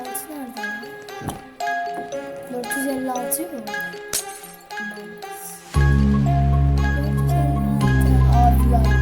456 nerede 456 mı? Abi.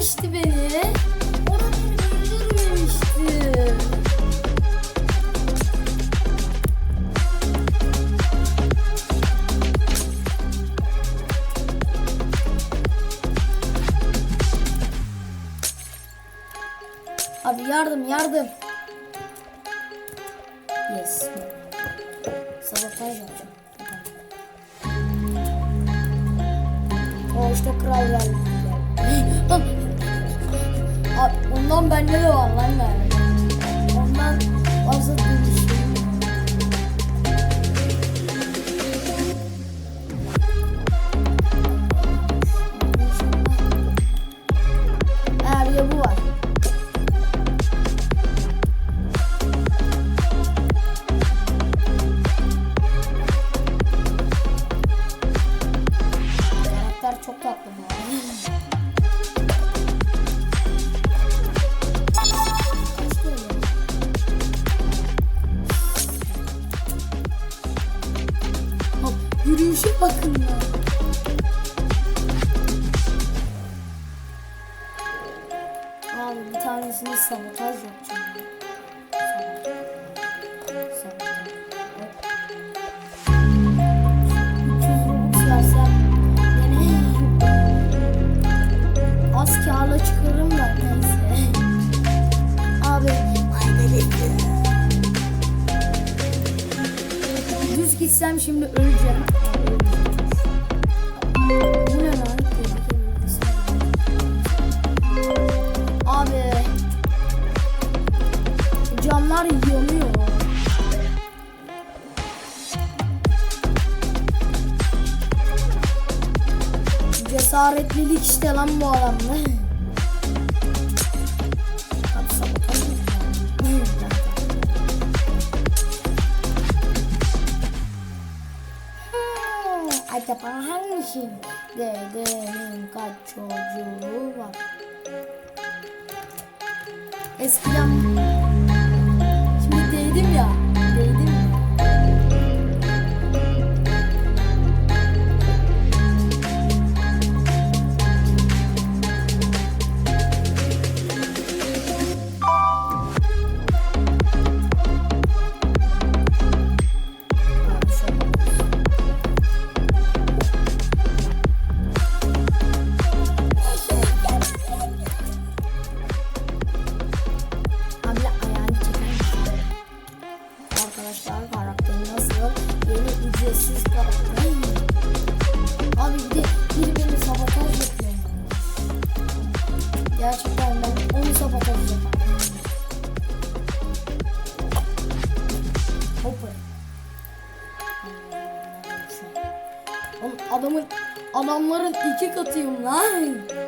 görmemişti beni. Ona beni görmemişti. Şey Abi yardım yardım. Yes. Sabotaj yapacağım. O işte kral geldi. Ondan bende de var lan galiba. Ondan fazla duymuşum. tanesini sabotaj yapacağım. Az kârla çıkarım da neyse. Abi. Düz gitsem şimdi öleceğim. Bunlar yanıyor. Cesaretlilik işte lan bu adamda. Acaba hangi dedenin kaç çocuğu var? Eskiden Wickelteam live!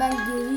ben geri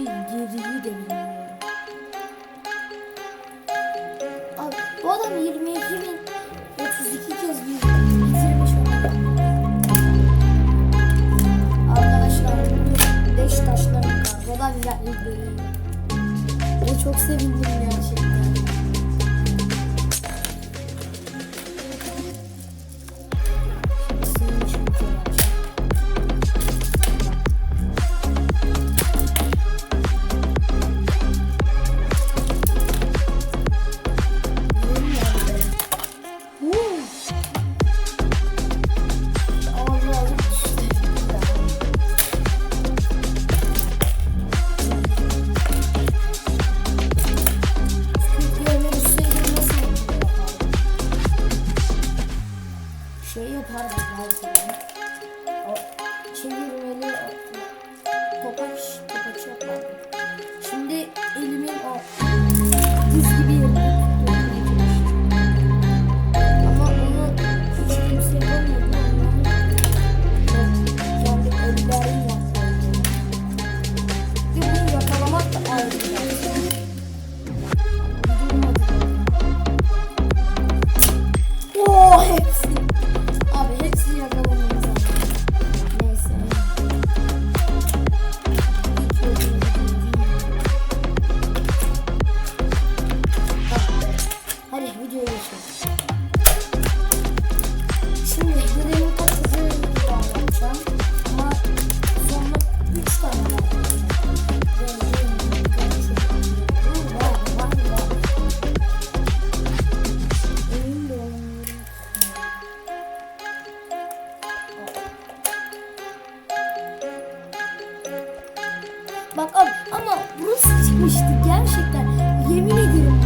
Bak ama, ama burası çıkmıştı gerçekten. Yemin ederim.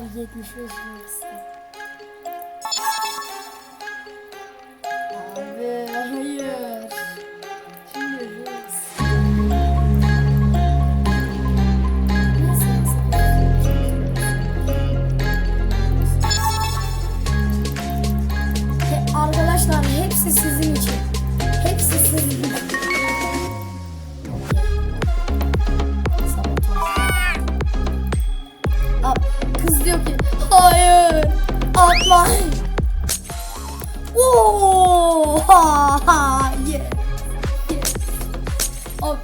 Kavga etmiş ve Oo, ha, ha, yes, yes. Abi,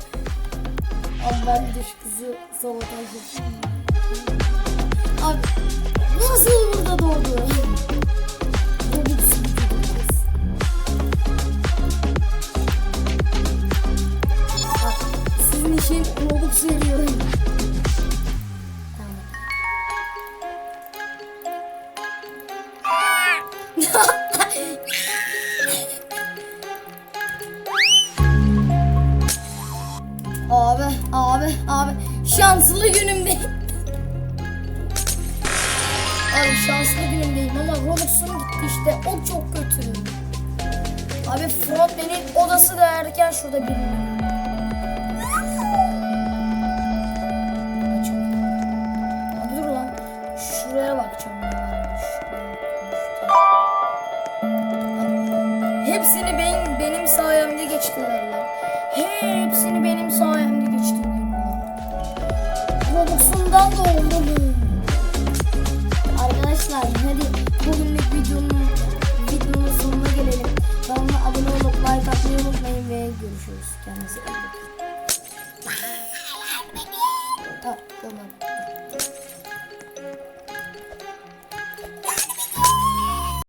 abi ben de şu kızı sabotaj yapayım. Abi nasıl burada doğdu? Abi şanslı günümdeyim ama Robux'um gitti işte. O çok kötü. Abi frontman'in odası da erken şurada lan. Şuraya bakacağım. Hepsini ben, benim sayemde geçtiler lan. Hepsini benim sayemde geçtiler lan. Robux'umdan da oldu じゃあで切って。